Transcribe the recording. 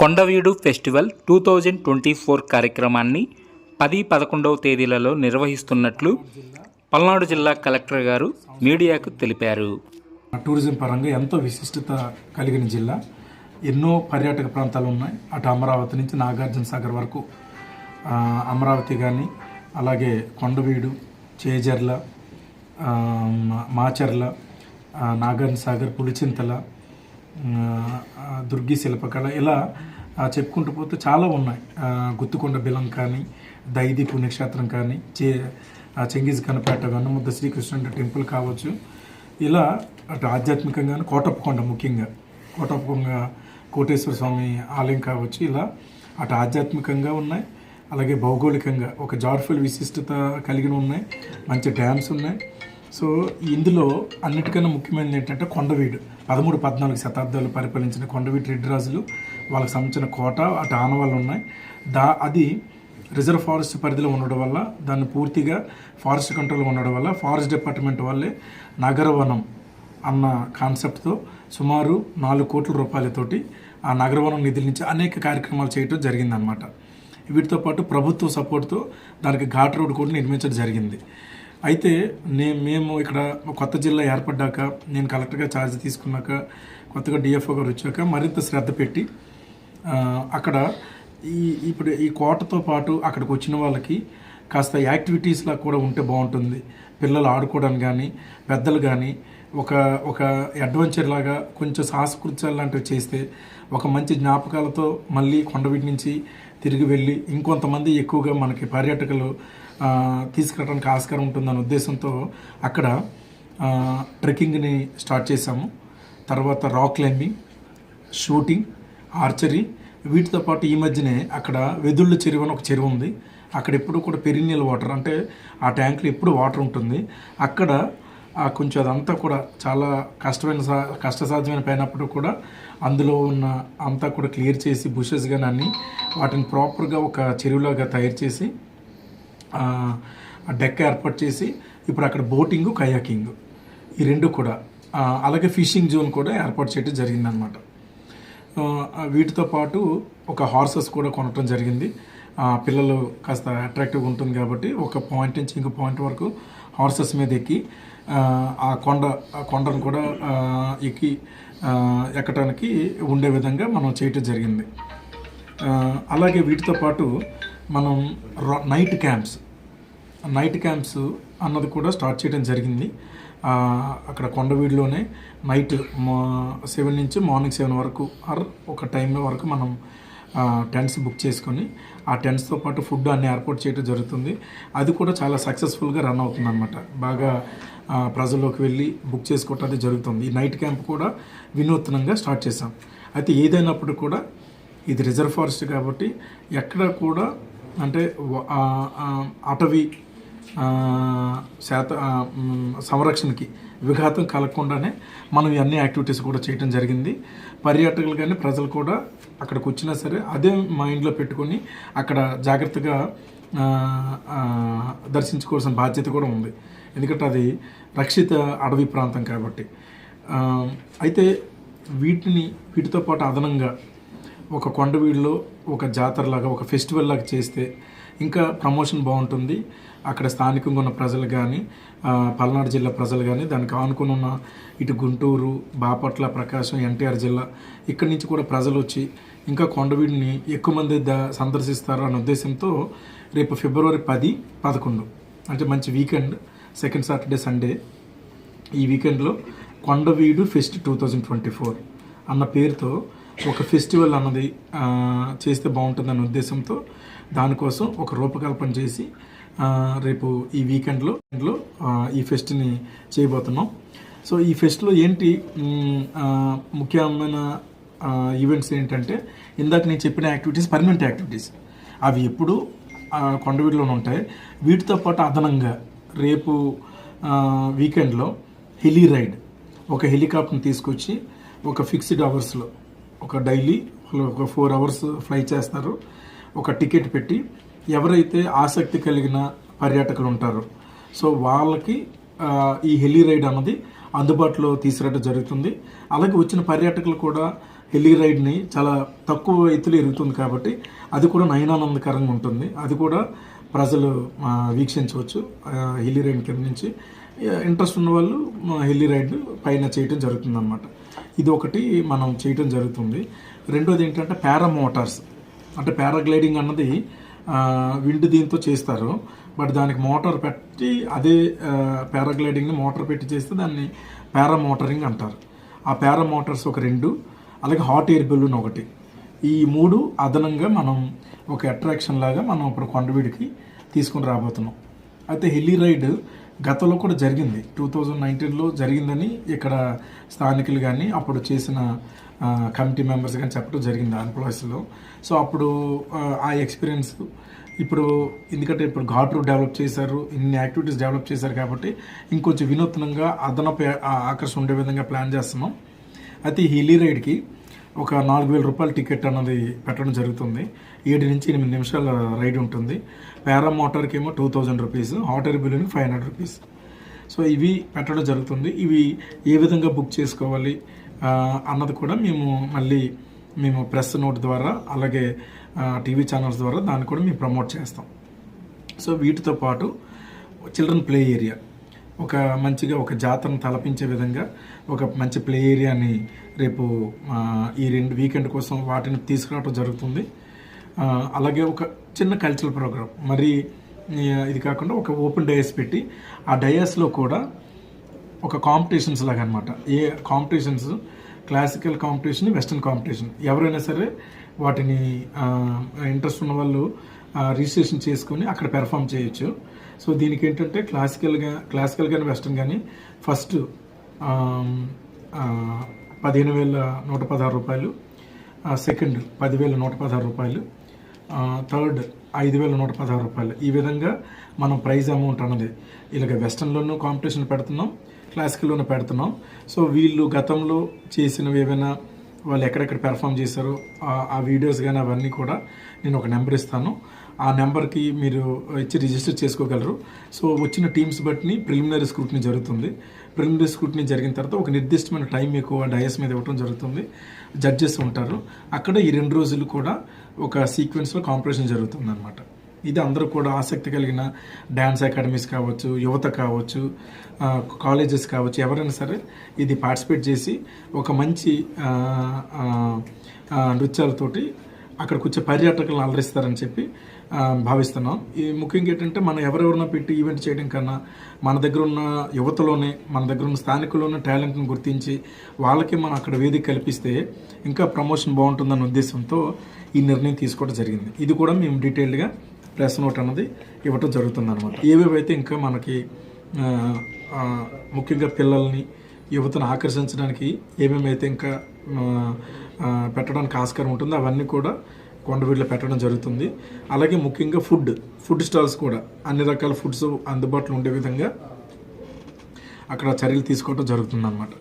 Kondaveedu festival two thousand twenty four కార్యక్రమాన్ని పది పదకొండవ తేదీలలో నిర్వహిస్తున్నట్లు పల్నాడు జిల్లా కలెక్టర్ గారు మీడియాకు తెలిపారు. టూరిజం పరంగా ఎంతో విశిష్టత కలిగిన జిల్లా. ఎన్నో పర్యాటక ప్రాంతాలు ఉన్నాయి. అటు అమరావతి నుంచి నాగార్జున సాగర్ వరకు అమరావతి కానీ అలాగే కొండవీడు చేజర్ల మాచర్ల నాగార్జున సాగర్ పులిచింతల దుర్గి శిల్పకళ ఇలా చెప్పుకుంటూ పోతే చాలా ఉన్నాయి. గుత్తుకొండ బిలం కానీ దైది పుణ్యక్షేత్రం కానీ చే చెంగీజ్ చెంగిజ్ కనపేట వెన్నముద్ద శ్రీకృష్ణుడి టెంపుల్ కావచ్చు. ఇలా అటు ఆధ్యాత్మికంగాను కోటప్పకొండ ముఖ్యంగా కోటప్పకొండ కోటేశ్వర స్వామి ఆలయం కావచ్చు ఇలా అటు ఆధ్యాత్మికంగా ఉన్నాయి. అలాగే భౌగోళికంగా ఒక జార్ఫుల్ విశిష్టత కలిగిన ఉన్నాయి. మంచి డ్యామ్స్ ఉన్నాయి. సో ఇందులో అన్నిటికన్నా ముఖ్యమైనది ఏంటంటే కొండవీడు. పదమూడు పద్నాలుగు శతాబ్దాలు పరిపాలించిన కొండవీటి రెడ్డి రాజులు వాళ్ళకి సంబంధించిన కోట అటు ఆనవాళ్ళు ఉన్నాయి. దా అది రిజర్వ్ ఫారెస్ట్ పరిధిలో ఉండడం వల్ల దాన్ని పూర్తిగా ఫారెస్ట్ కంట్రోల్ ఉండడం వల్ల ఫారెస్ట్ డిపార్ట్మెంట్ వాళ్ళే నగరవనం అన్న కాన్సెప్ట్తో సుమారు నాలుగు కోట్ల రూపాయలతోటి ఆ నగరవనం నిధుల నుంచి అనేక కార్యక్రమాలు చేయటం జరిగిందనమాట వీటితో పాటు ప్రభుత్వ సపోర్ట్తో దానికి ఘాట్ రోడ్ కూడా నిర్మించడం జరిగింది. అయితే నే మేము ఇక్కడ కొత్త జిల్లా ఏర్పడ్డాక నేను కలెక్టర్గా ఛార్జ్ తీసుకున్నాక కొత్తగా డిఎఫ్ఓ గారు వచ్చాక మరింత శ్రద్ధ పెట్టి అక్కడ ఈ ఇప్పుడు ఈ కోటతో పాటు అక్కడికి వచ్చిన వాళ్ళకి కాస్త యాక్టివిటీస్లా కూడా ఉంటే బాగుంటుంది. పిల్లలు ఆడుకోవడం కానీ పెద్దలు కానీ ఒక ఒక అడ్వెంచర్ లాగా కొంచెం సాహసకృత్యాలు లాంటివి చేస్తే ఒక మంచి జ్ఞాపకాలతో మళ్ళీ కొండవీటి నుంచి తిరిగి వెళ్ళి ఇంకొంతమంది ఎక్కువగా మనకి పర్యాటకులు తీసుకురావడానికి ఆస్కారం ఉంటుందన్న ఉద్దేశంతో అక్కడ ట్రెక్కింగ్ని స్టార్ట్ చేశాము. తర్వాత రాక్ క్లైంబింగ్ షూటింగ్ ఆర్చరీ వీటితో పాటు ఈ మధ్యనే అక్కడ వెదుళ్ళ చెరువు అని ఒక చెరువు ఉంది. అక్కడ ఎప్పుడు కూడా పెరినియల్ వాటర్ అంటే ఆ ట్యాంక్లో ఎప్పుడు వాటర్ ఉంటుంది. అక్కడ కొంచెం అదంతా కూడా చాలా కష్టమైన సా కష్టసాధ్యమైన పైనప్పుడు కూడా అందులో ఉన్న అంతా కూడా క్లియర్ చేసి బుషెస్ కానీ అన్ని వాటిని ప్రాపర్గా ఒక చెరువులాగా తయారు చేసి డెక్ ఏర్పాటు చేసి ఇప్పుడు అక్కడ బోటింగ్ కయాకింగ్ ఈ రెండు కూడా అలాగే ఫిషింగ్ జోన్ కూడా ఏర్పాటు చేయడం జరిగిందనమాట వీటితో పాటు ఒక హార్సెస్ కూడా కొనటం జరిగింది. పిల్లలు కాస్త అట్రాక్టివ్గా ఉంటుంది కాబట్టి ఒక పాయింట్ నుంచి ఇంకో పాయింట్ వరకు హార్సెస్ మీద ఎక్కి ఆ, కొండ ఆ కొండను కూడా ఎక్కి ఎక్కడానికి ఉండే విధంగా మనం చేయటం జరిగింది. అలాగే వీటితో పాటు మనం నైట్ క్యాంప్స్ నైట్ క్యాంప్స్ అన్నది కూడా స్టార్ట్ చేయడం జరిగింది. అక్కడ కొండవీడులోనే నైట్ మా సెవెన్ నుంచి మార్నింగ్ సెవెన్ వరకు ఆర్ ఒక టైం వరకు మనం టెంట్స్ బుక్ చేసుకొని ఆ టెంట్స్తో పాటు ఫుడ్ అన్ని ఏర్పాటు చేయడం జరుగుతుంది. అది కూడా చాలా సక్సెస్ఫుల్గా రన్ అవుతుంది అనమాట బాగా ప్రజల్లోకి వెళ్ళి బుక్ చేసుకోవటం అది జరుగుతుంది. ఈ నైట్ క్యాంప్ కూడా వినూత్నంగా స్టార్ట్ చేసాం అయితే ఏదైనప్పుడు కూడా ఇది రిజర్వ్ ఫారెస్ట్ కాబట్టి ఎక్కడ కూడా అంటే అటవీ శాత సంరక్షణకి విఘాతం కలగకుండానే మనం ఇవన్నీ యాక్టివిటీస్ కూడా చేయడం జరిగింది. పర్యాటకులు కానీ ప్రజలు కూడా అక్కడికి వచ్చినా సరే అదే మైండ్లో పెట్టుకొని అక్కడ జాగ్రత్తగా దర్శించుకోవాల్సిన బాధ్యత కూడా ఉంది. ఎందుకంటే అది రక్షిత అడవి ప్రాంతం కాబట్టి. అయితే వీటిని వీటితో పాటు అదనంగా ఒక కొండవీడులో ఒక జాతరలాగా ఒక ఫెస్టివల్ లాగా చేస్తే ఇంకా ప్రమోషన్ బాగుంటుంది. అక్కడ స్థానికంగా ఉన్న ప్రజలు కానీ పల్నాడు జిల్లా ప్రజలు కానీ దానికి ఆనుకుని ఉన్న ఇటు గుంటూరు బాపట్ల ప్రకాశం ఎన్టీఆర్ జిల్లా ఇక్కడి నుంచి కూడా ప్రజలు వచ్చి ఇంకా కొండవీడిని ఎక్కువ మంది ద సందర్శిస్తారు అనే ఉద్దేశంతో రేపు ఫిబ్రవరి పది పదకొండు అంటే మంచి వీకెండ్ సెకండ్ సాటర్డే సండే. ఈ వీకెండ్లో Kondaveedu fest two thousand twenty four అన్న పేరుతో ఒక ఫెస్టివల్ అన్నది చేస్తే బాగుంటుందన్న ఉద్దేశంతో దానికోసం ఒక రూపకల్పన చేసి రేపు ఈ వీకెండ్లో ఈ ఫెస్ట్ని చేయబోతున్నాం. సో ఈ ఫెస్ట్లో ఏంటి ముఖ్యమైన ఈవెంట్స్ ఏంటంటే ఇందాక నేను చెప్పిన యాక్టివిటీస్ పర్మనెంట్ యాక్టివిటీస్. అవి ఎప్పుడు కొండవీడులోనే ఉంటాయి. వీటితో పాటు అదనంగా రేపు వీకెండ్లో హెలీ రైడ్. ఒక హెలికాప్టర్ని తీసుకొచ్చి ఒక ఫిక్స్డ్ అవర్స్లో ఒక డైలీ ఒక ఫోర్ అవర్స్ ఫ్లై చేస్తారు. ఒక టికెట్ పెట్టి ఎవరైతే ఆసక్తి కలిగిన పర్యాటకులు ఉంటారో సో వాళ్ళకి ఈ హెలి రైడ్ అన్నది అందుబాటులో తీసుకురావడం జరుగుతుంది. అలాగే వచ్చిన పర్యాటకులు కూడా హెలి రైడ్ని చాలా తక్కువ ఎత్తులో ఎరుగుతుంది కాబట్టి అది కూడా నయనానందకరంగా ఉంటుంది. అది కూడా ప్రజలు వీక్షించవచ్చు హెలి రైడ్ కింద నుంచి. ఇంట్రెస్ట్ ఉన్న వాళ్ళు హెల్లీ రైడ్ పైన చేయటం జరుగుతుంది అనమాట ఇది ఒకటి మనం చేయటం జరుగుతుంది. రెండోది ఏంటంటే పారా మోటార్స్ అంటే పారాగ్లైడింగ్ అన్నది విండ్ దీంతో చేస్తారు. బట్ దానికి మోటార్ పెట్టి అదే పారాగ్లైడింగ్ని మోటార్ పెట్టి చేస్తే దాన్ని పారా మోటరింగ్ అంటారు. ఆ పారా మోటార్స్ ఒక రెండు అలాగే హాట్ ఎయిర్ బెలూన్ ఒకటి. ఈ మూడు అదనంగా మనం ఒక అట్రాక్షన్ లాగా మనం ఇప్పుడు కొండవీడికి తీసుకుని రాబోతున్నాం. అయితే హిల్లీ రైడ్ గతంలో కూడా జరిగింది. టూ థౌజండ్ నైన్టీన్లో జరిగిందని ఇక్కడ స్థానికులు కానీ అప్పుడు చేసిన కమిటీ మెంబర్స్ కానీ చెప్పడం జరిగింది ఎంప్లాయీస్లో సో అప్పుడు ఆ, ఎక్స్పీరియన్స్ ఇప్పుడు ఎందుకంటే ఇప్పుడు ఘాట్ రూట్ డెవలప్ చేశారు ఇన్ని యాక్టివిటీస్ డెవలప్ చేశారు కాబట్టి ఇంకొంచెం వినూత్నంగా అదనపు ఆకర్షణ ఉండే విధంగా ప్లాన్ చేస్తున్నాం. అయితే ఈ హిల్లీ రైడ్కి ఒక నాలుగు వేల రూపాయల టికెట్ అన్నది పెట్టడం జరుగుతుంది. ఏడు నుంచి ఎనిమిది నిమిషాల రైడ్ ఉంటుంది. పారామోటార్కి ఏమో two thousand rupees hot air బిల్లుని ఫైవ్ హండ్రెడ్ రూపీస్. సో ఇవి పెట్టడం జరుగుతుంది. ఇవి ఏ విధంగా బుక్ చేసుకోవాలి అన్నది కూడా మేము మళ్ళీ మేము ప్రెస్ నోట్ ద్వారా అలాగే టీవీ ఛానల్స్ ద్వారా దాన్ని కూడా మేము ప్రమోట్ చేస్తాం. సో వీటితో పాటు చిల్డ్రన్ ప్లే ఏరియా ఒక మంచిగా ఒక జాతరను తలపించే విధంగా ఒక మంచి ప్లే ఏరియాని రేపు ఈ రెండు వీకెండ్ కోసం వాటిని తీసుకురావడం జరుగుతుంది. అలాగే ఒక చిన్న కల్చరల్ ప్రోగ్రామ్ మరి ఇది కాకుండా ఒక ఓపెన్ డయాస్ పెట్టి ఆ డయాస్లో కూడా ఒక కాంపిటీషన్స్ లాగా అనమాట ఏ competitions classical competition western competition ఎవరైనా సరే వాటిని ఇంట్రెస్ట్ ఉన్న వాళ్ళు రిజిస్ట్రేషన్ చేసుకొని అక్కడ పెర్ఫామ్ చేయొచ్చు. సో దీనికి ఏంటంటే క్లాసికల్గా క్లాసికల్ కానీ వెస్ట్రన్ కానీ ఫస్ట్ పదిహేను వేల నూట పదహారు రూపాయలు. సెకండ్ పదివేల నూట పదహారు రూపాయలు. థర్డ్ ఐదు వేల నూట పదహారు రూపాయలు. ఈ విధంగా మనం ప్రైజ్ అమౌంట్ అన్నది ఇలాగ వెస్ట్రన్లోనూ కాంపిటీషన్ పెడుతున్నాం క్లాసికల్లోనూ పెడుతున్నాం. సో వీళ్ళు గతంలో చేసినవి ఏవైనా వాళ్ళు ఎక్కడెక్కడ పెర్ఫామ్ చేశారో ఆ వీడియోస్ కానీ అవన్నీ కూడా నేను ఒక నెంబర్ ఇస్తాను. ఆ నెంబర్కి మీరు ఇచ్చి రిజిస్టర్ చేసుకోగలరు. సో వచ్చిన టీమ్స్ బట్టి ప్రిలిమినరీ స్క్రూట్ని జరుగుతుంది. ప్రిలిమినరీ స్క్రూట్నీ జరిగిన తర్వాత ఒక నిర్దిష్టమైన టైం ఎక్కువ డయస్ మీద ఇవ్వడం జరుగుతుంది. జడ్జెస్ ఉంటారు. అక్కడ ఈ రెండు రోజులు కూడా ఒక సీక్వెన్స్లో కాంపిటీషన్ జరుగుతుంది అనమాట ఇది అందరూ కూడా ఆసక్తి కలిగిన డ్యాన్స్ అకాడమీస్ కావచ్చు యువత కావచ్చు కాలేజెస్ కావచ్చు ఎవరైనా సరే ఇది పార్టిసిపేట్ చేసి ఒక మంచి నృత్యాలతోటి అక్కడికి వచ్చే పర్యాటకులను అలరిస్తారని చెప్పి భావిస్తున్నాం. ఈ ముఖ్యంగా ఏంటంటే మనం ఎవరెవరినో పెట్టి ఈవెంట్ చేయడం కన్నా మన దగ్గర ఉన్న యువతలోనే మన దగ్గర ఉన్న స్థానికుల్లోనే టాలెంట్ని గుర్తించి వాళ్ళకి మనం అక్కడ వేదిక కల్పిస్తే ఇంకా ప్రమోషన్ బాగుంటుందన్న ఉద్దేశంతో ఈ నిర్ణయం తీసుకోవడం జరిగింది. ఇది కూడా మేము డీటెయిల్డ్గా ప్రెస్ నోట్ అన్నది ఇవ్వటం జరుగుతుంది అనమాట ఏవేవైతే ఇంకా మనకి ముఖ్యంగా పిల్లల్ని యువతను ఆకర్షించడానికి ఏమేమైతే ఇంకా పెట్టడానికి ఆస్కారం ఉంటుందో అవన్నీ కూడా కొండవీడులో పెట్టడం జరుగుతుంది. అలాగే ముఖ్యంగా ఫుడ్ ఫుడ్ స్టాల్స్ కూడా అన్ని రకాల ఫుడ్స్ అందుబాటులో ఉండే విధంగా అక్కడ చర్యలు తీసుకోవడం జరుగుతుందన్నమాట.